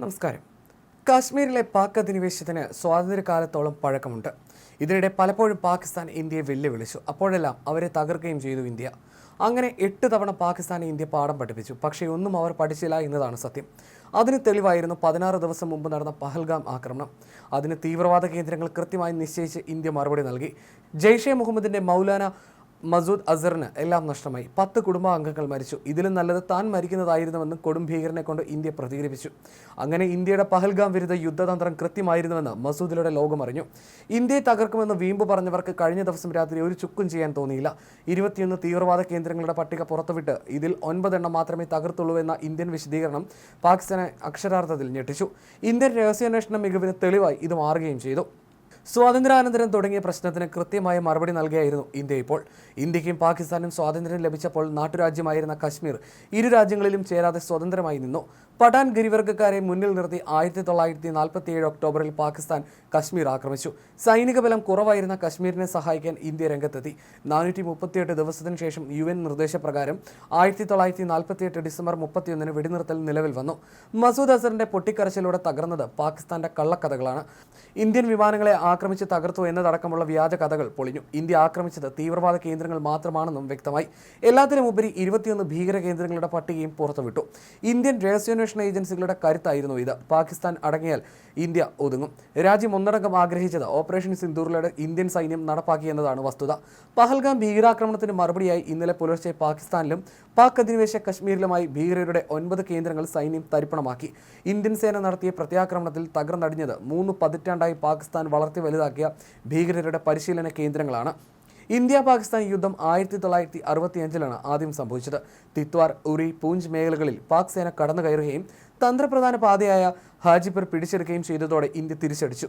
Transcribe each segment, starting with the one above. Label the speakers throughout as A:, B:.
A: നമസ്കാരം. കാശ്മീരിലെ പാക് അധിനിവേശത്തിന് സ്വാതന്ത്ര്യകാലത്തോളം പഴക്കമുണ്ട്. ഇതിനിടെ പലപ്പോഴും പാകിസ്ഥാൻ ഇന്ത്യയെ വെല്ലുവിളിച്ചു. അപ്പോഴെല്ലാം അവരെ തകർക്കുകയും ചെയ്തു ഇന്ത്യ. അങ്ങനെ എട്ട് തവണ പാകിസ്ഥാനെ ഇന്ത്യ പാഠം പഠിപ്പിച്ചു. പക്ഷേ ഒന്നും അവർ പഠിച്ചില്ല എന്നതാണ് സത്യം. അതിന് തെളിവായിരുന്നു പതിനാറ് ദിവസം മുമ്പ് നടന്ന പഹൽഗാം ആക്രമണം. അതിന് തീവ്രവാദ കേന്ദ്രങ്ങൾ കൃത്യമായി നിശ്ചയിച്ച് ഇന്ത്യ മറുപടി നൽകി. ജെയ്ഷെ മുഹമ്മദിന്റെ മൗലാന മസൂദ് അസറിന് എല്ലാം നഷ്ടമായി. പത്ത് കുടുംബാംഗങ്ങൾ മരിച്ചു. ഇതിലും നല്ലത് താൻ മരിക്കുന്നതായിരുന്നുവെന്ന് കൊടും ഭീകരനെ കൊണ്ട് ഇന്ത്യ പ്രതികരിപ്പിച്ചു. അങ്ങനെ ഇന്ത്യയുടെ പഹൽഗാം വിരുദ്ധ യുദ്ധതന്ത്രം കൃത്യമായിരുന്നുവെന്ന് മസൂദിലൂടെ ലോകമറിഞ്ഞു ഇന്ത്യയെ തകർക്കുമെന്ന് വീമ്പ് പറഞ്ഞവർക്ക് കഴിഞ്ഞ ദിവസം രാത്രി ഒരു ചുക്കും ചെയ്യാൻ തോന്നിയില്ല. ഇരുപത്തിയൊന്ന് തീവ്രവാദ കേന്ദ്രങ്ങളുടെ പട്ടിക പുറത്തുവിട്ട് ഇതിൽ ഒൻപതെണ്ണം മാത്രമേ തകർത്തുള്ളൂ എന്ന ഇന്ത്യൻ വിശദീകരണം പാകിസ്ഥാനെ അക്ഷരാർത്ഥത്തിൽ ഞെട്ടിച്ചു. ഇന്ത്യൻ രഹസ്യാന്വേഷണ മികവിന് തെളിവായി ഇത് മാറുകയും ചെയ്തു. സ്വാതന്ത്ര്യാനന്തരം തുടങ്ങിയ പ്രശ്നത്തിന് കൃത്യമായ മറുപടി നൽകിയായിരുന്നു ഇന്ത്യ ഇപ്പോൾ. ഇന്ത്യക്കും പാകിസ്ഥാനും സ്വാതന്ത്ര്യം ലഭിച്ചപ്പോൾ നാട്ടുരാജ്യമായിരുന്ന കശ്മീർ ഇരു രാജ്യങ്ങളിലും ചേരാതെ സ്വതന്ത്രമായി നിന്നു. പഠാൻ ഗിരിവർഗക്കാരെ മുന്നിൽ നിർത്തി ആയിരത്തി തൊള്ളായിരത്തി നാൽപ്പത്തി ഏഴ് ഒക്ടോബറിൽ പാകിസ്ഥാൻ കശ്മീർ ആക്രമിച്ചു. സൈനിക ബലം കുറവായിരുന്ന കശ്മീരിനെ സഹായിക്കാൻ ഇന്ത്യ രംഗത്തെത്തി. നാനൂറ്റി മുപ്പത്തിയെട്ട് ദിവസത്തിനു ശേഷം യു എൻ നിർദ്ദേശപ്രകാരം ആയിരത്തി തൊള്ളായിരത്തി നാൽപ്പത്തിയെട്ട് ഡിസംബർ മുപ്പത്തിയൊന്നിന് വെടിനിർത്തൽ നിലവിൽ വന്നു. മസൂദ് അസറിന്റെ പൊട്ടിക്കരച്ചിലൂടെ തകർന്നത് പാകിസ്ഥാന്റെ കള്ളക്കഥകളാണ്. ഇന്ത്യൻ വിമാനങ്ങളെ ആക്രമിച്ച് തകർത്തു എന്നതടക്കമുള്ള വ്യാജ കഥകൾ പൊളിഞ്ഞു. ഇന്ത്യ ആക്രമിച്ചത് തീവ്രവാദ കേന്ദ്രങ്ങൾ മാത്രമാണെന്നും വ്യക്തമായി. എല്ലാത്തിനുമുപരി ഇരുപത്തിയൊന്ന് ഭീകര കേന്ദ്രങ്ങളുടെ പട്ടികയും പുറത്തുവിട്ടു. ഇന്ത്യൻ രഹസ്യാന്വേഷണ ഏജൻസികളുടെ കരുത്തായിരുന്നു ഇത്. പാകിസ്ഥാൻ അടങ്ങിയാൽ ഇന്ത്യ ഒതുങ്ങും. രാജ്യം ഒന്നടങ്കം ആഗ്രഹിച്ചത് ഓപ്പറേഷൻ സിന്ദൂറിലൂടെ ഇന്ത്യൻ സൈന്യം നടപ്പാക്കിയെന്നതാണ് വസ്തുത. പഹൽഗാം ഭീകരാക്രമണത്തിന് മറുപടിയായി ഇന്നലെ പുലർച്ചെ പാകിസ്ഥാനിലും പാക് അധിനിവേശ കശ്മീരിലുമായി ഭീകരരുടെ ഒൻപത് കേന്ദ്രങ്ങൾ സൈന്യം തരിപ്പണമാക്കി. ഇന്ത്യൻ സേന നടത്തിയ പ്രത്യാക്രമണത്തിൽ തകർന്നടിഞ്ഞത് മൂന്ന് പതിറ്റാണ്ടായി പാകിസ്ഥാൻ വളർത്തി വലുതാക്കിയ ഭീകരരുടെ പരിശീലന കേന്ദ്രങ്ങളാണ്. ഇന്ത്യ പാകിസ്ഥാൻ യുദ്ധം ആയിരത്തി തൊള്ളായിരത്തി അറുപത്തിയഞ്ചിലാണ് ആദ്യം സംഭവിച്ചത്. തിത്വാർ ഉറി പൂഞ്ച് മേഖലകളിൽ പാക് സേന കടന്നു കയറുകയും തന്ത്രപ്രധാന പാതയായ ഹാജിപ്പർ പിടിച്ചെടുക്കുകയും ചെയ്തതോടെ ഇന്ത്യ തിരിച്ചടിച്ചു.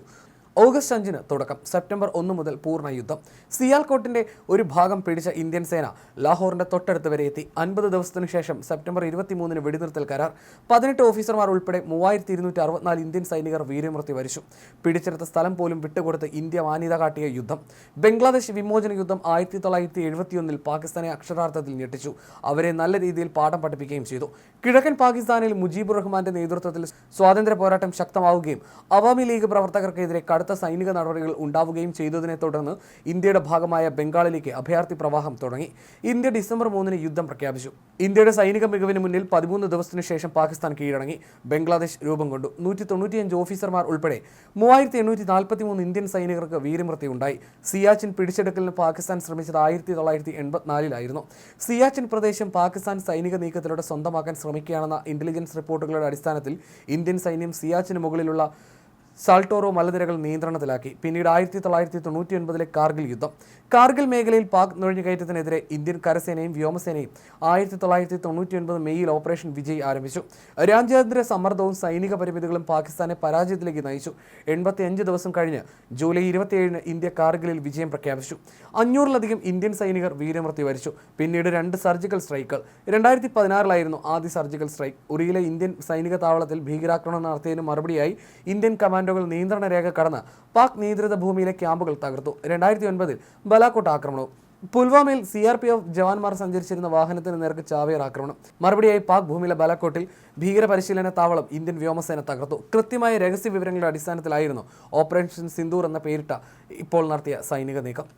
A: ഓഗസ്റ്റ് അഞ്ചിന് തുടക്കം. സെപ്റ്റംബർ ഒന്ന് മുതൽ പൂർണ യുദ്ധം. സിയാൽകോട്ടിന്റെ ഒരു ഭാഗം പിടിച്ച ഇന്ത്യൻ സേന ലാഹോറിന്റെ തൊട്ടടുത്ത് വരെ എത്തി. അൻപത് ദിവസത്തിനു ശേഷം സെപ്റ്റംബർ ഇരുപത്തിമൂന്നിന് വെടിനിർത്തൽ കരാർ. പതിനെട്ട് ഓഫീസർമാർ ഉൾപ്പെടെ മൂവായിരത്തി ഇരുന്നൂറ്റി അറുപത്തിനാല് ഇന്ത്യൻ സൈനികർ വീരമൃത്യു വരിച്ചു. പിടിച്ചെടുത്ത സ്ഥലം പോലും വിട്ടുകൊടുത്ത് ഇന്ത്യ മാന്യത കാട്ടിയ യുദ്ധം. ബംഗ്ലാദേശ് വിമോചന യുദ്ധം ആയിരത്തി തൊള്ളായിരത്തി എഴുപത്തിയൊന്നിൽ പാകിസ്ഥാനെ അക്ഷരാർത്ഥത്തിൽ ഞെട്ടിച്ചു. അവരെ നല്ല രീതിയിൽ പാഠം പഠിപ്പിക്കുകയും ചെയ്തു. കിഴക്കൻ പാകിസ്ഥാനിൽ മുജീബുർ റഹ്മാന്റെ നേതൃത്വത്തിൽ സ്വാതന്ത്ര്യ പോരാട്ടം ശക്തമാവുകയും അവാമി ലീഗ് പ്രവർത്തകർക്കെതിരെ കടുത്ത സൈനിക നടപടികൾ ഉണ്ടാവുകയും ചെയ്തതിനെ തുടർന്ന് ഇന്ത്യയുടെ ഭാഗമായ ബംഗാളിലേക്ക് അഭയാർത്ഥി പ്രവാഹം തുടങ്ങി. ഇന്ത്യ ഡിസംബർ മൂന്നിന് യുദ്ധം പ്രഖ്യാപിച്ചു. ഇന്ത്യയുടെ സൈനിക മികവിന് മുന്നിൽ പതിമൂന്ന് ദിവസത്തിനു ശേഷം പാകിസ്ഥാൻ കീഴടങ്ങി. ബംഗ്ലാദേശ് രൂപം കൊണ്ടു. നൂറ്റി തൊണ്ണൂറ്റിയഞ്ച് ഓഫീസർമാർ ഉൾപ്പെടെ മൂവായിരത്തി എണ്ണൂറ്റി നാൽപ്പത്തി മൂന്ന് ഇന്ത്യൻ സൈനികർക്ക് വീരമൃത്യുണ്ടായി സിയാച്ചിൻ പിടിച്ചെടുക്കലിന് പാകിസ്ഥാൻ ശ്രമിച്ചത് ആയിരത്തി തൊള്ളായിരത്തി എൺപത്തിനാലിലായിരുന്നു. സിയാച്ചിൻ പ്രദേശം പാകിസ്ഥാൻ സൈനിക നീക്കത്തിലൂടെ സ്വന്തമാക്കാൻ ശ്രമിക്കുകയാണെന്ന ഇന്റലിജൻസ് റിപ്പോർട്ടുകളുടെ അടിസ്ഥാനത്തിൽ ഇന്ത്യൻ സൈന്യം സിയാച്ചിന് മുകളിലുള്ള സാൾട്ടോറോ മലനിരകൾ നിയന്ത്രണത്തിലാക്കി. പിന്നീട് ആയിരത്തി തൊള്ളായിരത്തി തൊണ്ണൂറ്റി ഒൻപതിലെ കാർഗിൽ യുദ്ധം. കാർഗിൽ മേഖലയിൽ പാക് നുഴഞ്ഞുകയറ്റത്തിനെതിരെ ഇന്ത്യൻ കരസേനയും വ്യോമസേനയും ആയിരത്തി തൊള്ളായിരത്തി തൊണ്ണൂറ്റി ഒൻപത് മെയ്യിൽ ഓപ്പറേഷൻ വിജയ് ആരംഭിച്ചു. രാജ്യാന്തര സമ്മർദ്ദവും സൈനിക പരിമിതികളും പാകിസ്ഥാനെ പരാജയത്തിലേക്ക് നയിച്ചു. എൺപത്തി അഞ്ച് ദിവസം കഴിഞ്ഞ് ജൂലൈ ഇരുപത്തിയേഴിന് ഇന്ത്യ കാർഗിലിൽ വിജയം പ്രഖ്യാപിച്ചു. അഞ്ഞൂറിലധികം ഇന്ത്യൻ സൈനികർ വീരമൃത്യു വരിച്ചു. പിന്നീട് രണ്ട് സർജിക്കൽ സ്ട്രൈക്കുകൾ. രണ്ടായിരത്തി പതിനാറിലായിരുന്നു ആദ്യ സർജിക്കൽ സ്ട്രൈക്ക്. ഉറിയിലെ ഇന്ത്യൻ സൈനിക താവളത്തിൽ ഭീകരാക്രമണം നടത്തിയതിന് മറുപടിയായി ഇന്ത്യൻ കമാൻഡോകൾ നിയന്ത്രണ രേഖ കടന്ന് പാക് നിയന്ത്രിത ഭൂമിയിലെ ക്യാമ്പുകൾ തകർത്തു. രണ്ടായിരത്തി ഒൻപതിൽ ബലാക്കോട്ട് ആക്രമണവും പുൽവാമയിൽ സി ആർ പി എഫ് ജവാന്മാർ സഞ്ചരിച്ചിരുന്ന വാഹനത്തിന് നേർക്ക് ചാവേർ ആക്രമണം. മറുപടിയായി പാക് ഭൂമിയിലെ ബലാക്കോട്ടിൽ ഭീകരപരിശീലന താവളം ഇന്ത്യൻ വ്യോമസേന തകർത്തു. കൃത്യമായ രഹസ്യ വിവരങ്ങളുടെ അടിസ്ഥാനത്തിലായിരുന്നു ഓപ്പറേഷൻ സിന്ദൂർ എന്ന പേരിട്ട ഇപ്പോൾ നടത്തിയ സൈനിക നീക്കം.